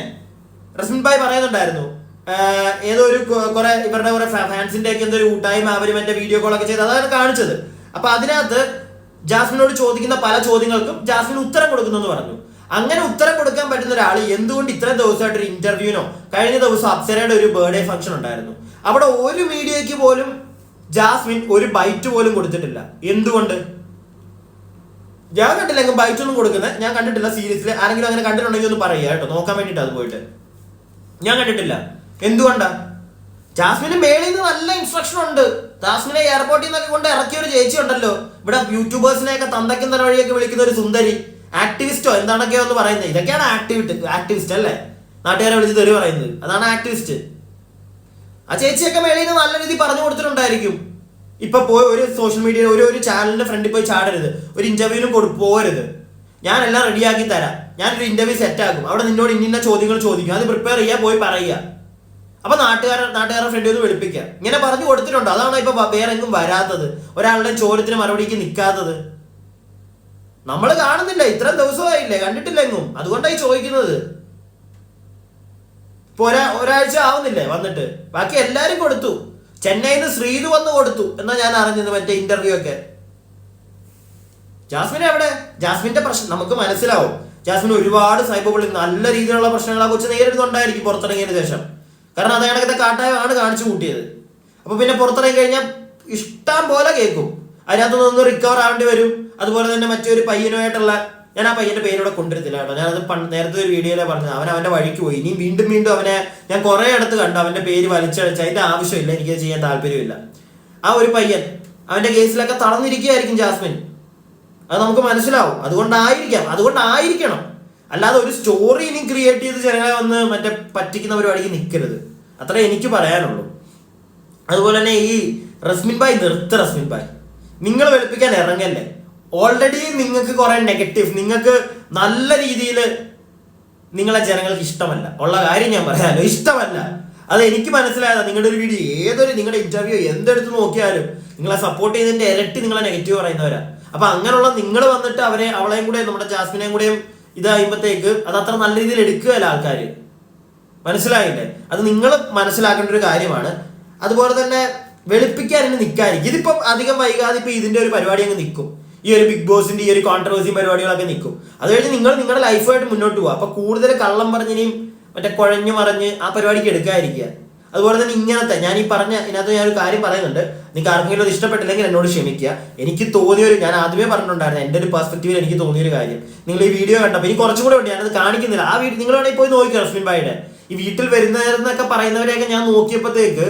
A: റസ്മിൻ ഭായ് പറയുന്നുണ്ടായിരുന്നു ഏതോ ഒരു കുറെ ഇവരുടെ കുറെ ഫാൻസിന്റെ ഒക്കെ എന്തോ ഒരു കൂട്ടായ്മ അവരും എന്റെ വീഡിയോ കോളൊക്കെ ചെയ്ത് അതാണ് കാണിച്ചത്. അപ്പൊ അതിനകത്ത് ജാസ്മിനോട് ചോദിക്കുന്ന പല ചോദ്യങ്ങൾക്കും ജാസ്മിൻ ഉത്തരം കൊടുക്കുന്നു എന്ന് പറഞ്ഞു. അങ്ങനെ ഉത്തരം കൊടുക്കാൻ പറ്റുന്ന ഒരാൾ എന്തുകൊണ്ട് ഇത്രയും ദിവസമായിട്ട് ഒരു ഇന്റർവ്യൂവിനോ കഴിഞ്ഞ ദിവസം അപ്സരയുടെ ഒരു ബർത്ത്ഡേ ഫംഗ്ഷൻ ഉണ്ടായിരുന്നു. അവിടെ ഒരു മീഡിയയ്ക്ക് പോലും ജാസ്മിൻ ഒരു ബൈറ്റ് പോലും കൊടുത്തിട്ടില്ല. എന്തുകൊണ്ട്? ഞാൻ കണ്ടില്ല എങ്ങും ബൈറ്റ് ഒന്നും കൊടുക്കുന്നത് ഞാൻ കണ്ടിട്ടില്ല സീരീസിൽ ആരെങ്കിലും അങ്ങനെ കണ്ടിട്ടുണ്ടെങ്കിൽ ഒന്ന് പറയുക കേട്ടോ. നോക്കാൻ വേണ്ടിട്ട് അത് പോയിട്ട്. ഞാൻ കണ്ടിട്ടില്ല. എന്തുകൊണ്ടാ? ജാസ്മിന് മേളിൽ നിന്ന് നല്ല ഇൻസ്ട്രക്ഷൻ ഉണ്ട്. ജാസ്മിനെ എയർപോർട്ടിൽ നിന്നൊക്കെ കൊണ്ട് ഇറക്കിയ ഒരു ചേച്ചി ഉണ്ടല്ലോ. ഇവിടെ യൂട്യൂബേഴ്സിനെയൊക്കെ തന്തയ്ക്കുന്ന വഴിയൊക്കെ വിളിക്കുന്ന ഒരു സുന്ദരി. ആക്ടിവിസ്റ്റോ എന്താണൊക്കെയോ എന്ന് പറയുന്നത്. ഇതൊക്കെയാണ് ആക്ടിവിറ്റ് ആക്ടിവിസ്റ്റ് അല്ലേ? നാട്ടുകാരെ വിളിച്ച് തെറി പറയുന്നത്. അതാണ് ആക്ടിവിസ്റ്റ് ആ ചേച്ചിയൊക്കെ മേളിൽ നിന്ന് നല്ല രീതിയിൽ പറഞ്ഞു കൊടുത്തിട്ടുണ്ടായിരിക്കും. ഇപ്പൊ പോയി ഒരു സോഷ്യൽ മീഡിയ ഒരു ഒരു ചാനലിന്റെ ഫ്രണ്ടിൽ പോയി ചാടരുത്. ഒരു ഇന്റർവ്യൂവിനും കൊടു പോകരുത്. ഞാൻ എല്ലാം റെഡിയാക്കി തരാം. ഞാനൊരു ഇന്റർവ്യൂ സെറ്റ് ആക്കും. അവിടെ നിന്നോട് ഇന്ന ചോദ്യങ്ങൾ ചോദിക്കും. അത് പ്രിപ്പയർ ചെയ്യാ പോയി പറയുക. അപ്പൊ നാട്ടുകാരെ നാട്ടുകാരുടെ ഫ്രണ്ടിൽ ഒന്ന് വിളിപ്പിക്കുക ഇങ്ങനെ പറഞ്ഞു കൊടുത്തിട്ടുണ്ട്. അതാണ് ഇപ്പൊ വേറെ എങ്ങും വരാത്തത്. ഒരാളുടെ ചോദ്യത്തിന് മറുപടിക്ക് നിൽക്കാത്തത് നമ്മൾ കാണുന്നില്ല. ഇത്രയും ദിവസമായില്ലേ? കണ്ടിട്ടില്ല എങ്ങും അതുകൊണ്ടായി ചോദിക്കുന്നത്. ഇപ്പൊ ഒരാ ഒരാഴ്ച ആവുന്നില്ലേ വന്നിട്ട്? ബാക്കി എല്ലാരും കൊടുത്തു. ചെന്നൈയിൽ നിന്ന് ശ്രീതു വന്ന് കൊടുത്തു. എന്നാ ഞാൻ അറിഞ്ഞത് മറ്റേ ഇന്റർവ്യൂ ഒക്കെ. ജാസ്മിൻ എവിടെ? ജാസ്മിന്റെ പ്രശ്നം നമുക്ക് മനസ്സിലാവും. ജാസ്മിൻ ഒരുപാട് സൈബർ നല്ല രീതിയിലുള്ള പ്രശ്നങ്ങളെ കുറിച്ച് നേരിടുന്നുണ്ടായിരിക്കും പുറത്തിറങ്ങിയതിന് ശേഷം. കാരണം അത് കണക്കത്തെ കാട്ടായമാണ് കാണിച്ചു കൂട്ടിയത്. അപ്പൊ പിന്നെ പുറത്തിറങ്ങി കഴിഞ്ഞാൽ ഇഷ്ടം പോലെ കേൾക്കും. അതിനകത്ത് നിന്ന് റിക്കവർ ആവേണ്ടി വരും. അതുപോലെ തന്നെ മറ്റൊരു പയ്യനുമായിട്ടുള്ള ഞാൻ ആ പയ്യന്റെ പേരോടെ കൊണ്ടുവരത്തില്ല കേട്ടോ. ഞാനത് പണ്ട് നേരത്തെ ഒരു വീഡിയോയിലെ പറഞ്ഞത്. അവൻ അവന്റെ വഴിക്ക് പോയി. ഇനി വീണ്ടും വീണ്ടും അവനെ ഞാൻ കുറെ അടുത്ത് കണ്ടു. അവന്റെ പേര് വലിച്ചടിച്ച് അതിന്റെ ആവശ്യമില്ല. എനിക്ക് ചെയ്യാൻ താല്പര്യമില്ല. ആ ഒരു പയ്യൻ അവന്റെ കേസിലൊക്കെ തളർന്നിരിക്കുകയായിരിക്കും ജാസ്മിൻ. അത് നമുക്ക് മനസ്സിലാവും. അതുകൊണ്ടായിരിക്കാം. അതുകൊണ്ടായിരിക്കണം. അല്ലാതെ ഒരു സ്റ്റോറി ഇനി ക്രിയേറ്റ് ചെയ്ത് ജനങ്ങളെ വന്ന് മറ്റേ പറ്റിക്കുന്ന പരിപാടിക്ക് നിൽക്കരുത് അത്രേ എനിക്ക് പറയാനുള്ളൂ. അതുപോലെ തന്നെ ഈ റസ്മിൻ ഭായ് നിർത്ത് റസ്മിൻ ഭായ് നിങ്ങൾ വെളുപ്പിക്കാൻ ഇറങ്ങല്ലേ? ഓൾറെഡി നിങ്ങൾക്ക് കുറെ നെഗറ്റീവ് നിങ്ങൾക്ക് നല്ല രീതിയിൽ നിങ്ങളെ ജനങ്ങൾക്ക് ഇഷ്ടമല്ല. ഉള്ള കാര്യം ഞാൻ പറയാലോ ഇഷ്ടമല്ല. അത് എനിക്ക് മനസ്സിലായതാ. നിങ്ങളുടെ ഒരു വീഡിയോ ഏതൊരു നിങ്ങളുടെ ഇന്റർവ്യൂ എന്തെടുത്ത് നോക്കിയാലും നിങ്ങളെ സപ്പോർട്ട് ചെയ്തതിന്റെ ഇരട്ടി നിങ്ങളെ നെഗറ്റീവ് പറയുന്നവരാ. അപ്പൊ അങ്ങനെയുള്ള നിങ്ങൾ വന്നിട്ട് അവരെ അവളെയും കൂടെ നമ്മുടെ ജാസ്മിനെയും കൂടെയും ഇതായപ്പോഴത്തേക്ക് അത് അത്ര നല്ല രീതിയിൽ എടുക്കുകയല്ല ആൾക്കാര്. മനസ്സിലായില്ലേ? അത് നിങ്ങൾ മനസ്സിലാക്കേണ്ട ഒരു കാര്യമാണ്. അതുപോലെ തന്നെ വെളുപ്പിക്കാൻ ഇനി നിൽക്കാതിരിക്കും ഇതിപ്പം അധികം വൈകാതെ ഇപ്പം ഇതിന്റെ ഒരു പരിപാടി അങ്ങ് നിൽക്കും ഈ ഒരു ബിഗ് ബോസിന്റെ ഈ ഒരു കോൺട്രവേഴ്സി പരിപാടികളൊക്കെ നിൽക്കും അത് കഴിഞ്ഞ് നിങ്ങൾ നിങ്ങളുടെ ലൈഫുമായിട്ട് മുന്നോട്ട് പോകുക അപ്പോൾ കൂടുതൽ കള്ളം പറഞ്ഞിനെയും മറ്റേ കുഴഞ്ഞു മറിഞ്ഞ് ആ പരിപാടിക്ക് എടുക്കാതിരിക്കുക. അതുപോലെ തന്നെ ഇങ്ങനത്തെ ഞാൻ ഈ പറഞ്ഞ ഇതിനകത്ത് ഞാൻ ഒരു കാര്യം പറയുന്നുണ്ട്. നിങ്ങൾക്ക് ആർക്കെങ്കിലും അത് ഇഷ്ടപ്പെട്ടില്ലെങ്കിൽ എന്നോട് ക്ഷമിക്കുക. എനിക്ക് തോന്നിയൊരു ഞാൻ ആദ്യമേ പറഞ്ഞിട്ടുണ്ടായിരുന്നു. എന്റെ ഒരു പെർസ്പെക്റ്റീവിൽ എനിക്ക് തോന്നിയൊരു കാര്യം. നിങ്ങൾ ഈ വീഡിയോ കണ്ടപ്പോൾ ഇനി കുറച്ചും കൂടെ ഉണ്ട്. ഞാനത് കാണിക്കുന്നില്ല. ആ വീഡിയോ നിങ്ങൾ വേണമെങ്കിൽ പോയി നോക്കിയോ റസ്മിൻ ഭായിയുടെ ഈ വീട്ടിൽ വരുന്നവരെന്നൊക്കെ പറയുന്നവരെയൊക്കെ ഞാൻ നോക്കിയപ്പോഴത്തേക്ക്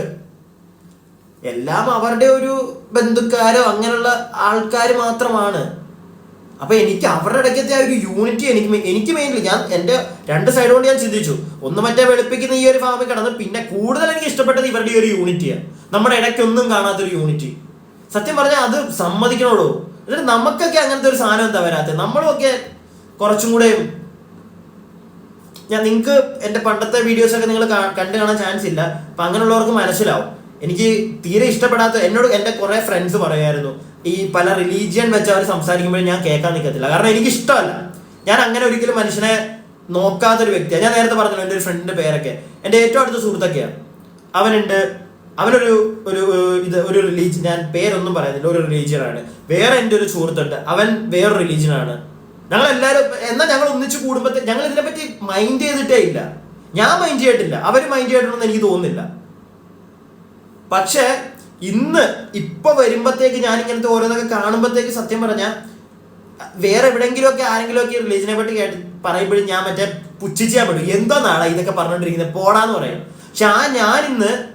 A: എല്ലാം അവരുടെ ഒരു ബന്ധുക്കാരോ അങ്ങനെയുള്ള ആൾക്കാർ മാത്രമാണ്. അപ്പൊ എനിക്ക് അവരുടെ ഇടയ്ക്കത്തെ ആ ഒരു യൂണിറ്റി എനിക്ക് എനിക്ക് മെയിൻലി ഞാൻ എന്റെ രണ്ട് സൈഡ് കൊണ്ട് ഞാൻ ചിന്തിച്ചു. ഒന്ന് മറ്റേ വെളുപ്പിക്കുന്ന ഈ ഒരു ഫാമിൽ കിടന്ന് പിന്നെ കൂടുതൽ എനിക്ക് ഇഷ്ടപ്പെട്ടത് ഇവരുടെ ഒരു യൂണിറ്റിയാണ് നമ്മുടെ ഇടയ്ക്കൊന്നും കാണാത്തൊരു യൂണിറ്റി സത്യം പറഞ്ഞാൽ അത് സമ്മതിക്കണോളൂ എന്നിട്ട് നമുക്കൊക്കെ അങ്ങനത്തെ ഒരു സാധനം എന്താ വരാത്തത് നമ്മളൊക്കെ കുറച്ചും കൂടെ ഞാൻ നിങ്ങൾക്ക് എന്റെ പണ്ടത്തെ വീഡിയോസ് ഒക്കെ നിങ്ങൾ കണ്ടു കാണാൻ ചാൻസ് ഇല്ല. അപ്പൊ അങ്ങനെയുള്ളവർക്ക് മനസ്സിലാവും. എനിക്ക് തീരെ ഇഷ്ടപ്പെടാത്ത എന്നോട് എന്റെ കുറെ ഫ്രണ്ട്സ് പറയുമായിരുന്നു ഈ പല റിലീജിയൻ വെച്ച് അവർ സംസാരിക്കുമ്പോഴും ഞാൻ കേൾക്കാൻ നിൽക്കത്തില്ല കാരണം എനിക്ക് ഇഷ്ടമല്ല. ഞാൻ അങ്ങനെ ഒരിക്കലും മനുഷ്യനെ നോക്കാത്തൊരു വ്യക്തിയാണ് ഞാൻ നേരത്തെ പറഞ്ഞല്ലോ എന്റെ ഒരു ഫ്രണ്ടിന്റെ പേരൊക്കെ. എന്റെ ഏറ്റവും അടുത്ത സുഹൃത്തൊക്കെയാണ് അവനുണ്ട്. അവനൊരു ഒരു ഇത് ഒരു റിലീജിയൻ ഞാൻ പേരൊന്നും പറയുന്നില്ല. ഒരു റിലീജിയനാണ് വേറെ എന്റെ ഒരു സുഹൃത്തുണ്ട്. അവൻ വേറൊരു റിലീജിയനാണ് ഞങ്ങൾ എല്ലാവരും എന്നാൽ ഞങ്ങൾ ഒന്നിച്ച് കൂടുമ്പോഴത്തെ ഞങ്ങൾ ഇതിനെപ്പറ്റി മൈൻഡ് ചെയ്തിട്ടേ ഇല്ല. ഞാൻ മൈൻഡ് ചെയ്തിട്ടില്ല. അവർ മൈൻഡ് ചെയ്തിട്ടുണ്ടെന്ന് എനിക്ക് തോന്നുന്നില്ല. പക്ഷേ ഇന്ന് ഇപ്പൊ വരുമ്പത്തേക്ക് ഞാൻ ഇങ്ങനത്തെ ഓരോന്നൊക്കെ കാണുമ്പത്തേക്ക് സത്യം പറഞ്ഞ വേറെ എവിടെങ്കിലും ഒക്കെ ആരെങ്കിലും ഒക്കെ റിലീജിയനെ പറ്റി കേട്ട് പറയുമ്പോഴും ഞാൻ മറ്റേ പുച്ഛിച്ചാൻ പെടും. എന്തോ നാളെ ഇതൊക്കെ പറഞ്ഞോണ്ടിരിക്കുന്നത് പോടാന്ന് പറയും. പക്ഷെ ആ ഞാൻ ഇന്ന്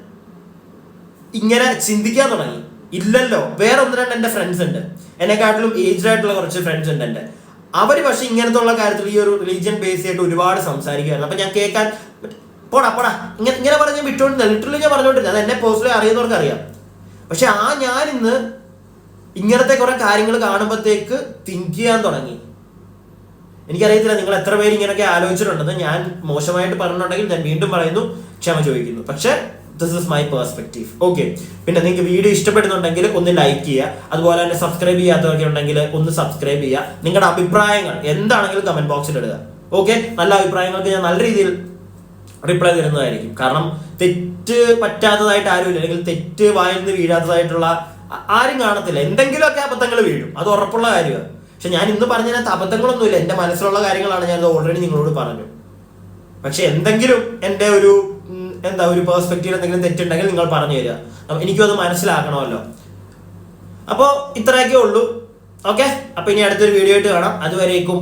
A: ഇങ്ങനെ ചിന്തിക്കാൻ തുടങ്ങി. ഇല്ലല്ലോ. വേറെ ഒന്ന് രണ്ട് എന്റെ ഫ്രണ്ട്സ് ഉണ്ട്. എന്നെക്കാട്ടിലും ഏജ്ഡ് ആയിട്ടുള്ള കുറച്ച് ഫ്രണ്ട്സ് ഉണ്ട് എന്റെ അവർ പക്ഷെ ഇങ്ങനത്തെ ഉള്ള കാര്യത്തിൽ ഈ ഒരു റിലീജിയൻ ബേസ് ആയിട്ട് ഒരുപാട് സംസാരിക്കുകയായിരുന്നു അപ്പൊ ഞാൻ കേൾക്കാൻ പോടാ പോടാ. ഇങ്ങനെ ഇങ്ങനെ പറഞ്ഞ് വിട്ടുകൊണ്ട് ലിറ്ററലി ഞാൻ പറഞ്ഞോണ്ടിരുന്നത്. അത് എന്നെ പേഴ്സണലി അറിയുന്നവർക്ക് അറിയാം. പക്ഷെ ആ ഞാൻ ഇന്ന് ഇങ്ങനത്തെ കുറെ കാര്യങ്ങൾ കാണുമ്പോഴത്തേക്ക് തിങ്ക് ചെയ്യാൻ തുടങ്ങി. എനിക്കറിയത്തില്ല നിങ്ങൾ എത്ര പേര് ഇങ്ങനെയൊക്കെ ആലോചിച്ചിട്ടുണ്ടെന്ന്. ഞാൻ മോശമായിട്ട് പറഞ്ഞിട്ടുണ്ടെങ്കിൽ ഞാൻ വീണ്ടും പറയുന്നു ക്ഷമ ചോദിക്കുന്നു. പക്ഷെ this is my perspective okay പിന്നെ നിങ്ങൾക്ക് വീഡിയോ ഇഷ്ടപ്പെടുന്നുണ്ടെങ്കിൽ ഒന്ന് ലൈക്ക് ചെയ്യുക. അതുപോലെ തന്നെ സബ്സ്ക്രൈബ് ചെയ്യാത്തവരൊക്കെ ഉണ്ടെങ്കിൽ ഒന്ന് സബ്സ്ക്രൈബ് ചെയ്യുക. നിങ്ങളുടെ അഭിപ്രായങ്ങൾ എന്താണെങ്കിലും കമന്റ് ബോക്സിൽ ഇടുക. ഓക്കെ നല്ല അഭിപ്രായങ്ങൾക്ക് ഞാൻ നല്ല രീതിയിൽ റിപ്ലൈ തരുന്നതായിരിക്കും. കാരണം തെറ്റ് പറ്റാത്തതായിട്ട് ആരുമില്ല. അല്ലെങ്കിൽ തെറ്റ് വായിൽ നിന്ന് വീഴാത്തതായിട്ടുള്ള ആരും കാണത്തില്ല. എന്തെങ്കിലുമൊക്കെ അബദ്ധങ്ങൾ വീഴും. അത് ഉറപ്പുള്ള കാര്യമാണ്. പക്ഷെ ഞാൻ ഇന്ന് പറഞ്ഞതിനകത്ത് അബദ്ധങ്ങളൊന്നുമില്ല. എന്റെ മനസ്സിലുള്ള കാര്യങ്ങളാണ് ഞാൻ ഓൾറെഡി നിങ്ങളോട് പറഞ്ഞു പക്ഷെ എന്തെങ്കിലും എന്റെ ഒരു എന്താ ഒരു പേഴ്സ്പെക്റ്റീവ് എന്തെങ്കിലും തെറ്റുണ്ടെങ്കിൽ നിങ്ങൾ പറഞ്ഞു തരിക. എനിക്കും അത് മനസ്സിലാക്കണമല്ലോ. അപ്പോൾ ഇത്രയൊക്കെ ഉള്ളൂ. ഓക്കെ അപ്പൊ ഇനി അടുത്തൊരു വീഡിയോ ആയിട്ട് കാണാം. അതുവരേക്കും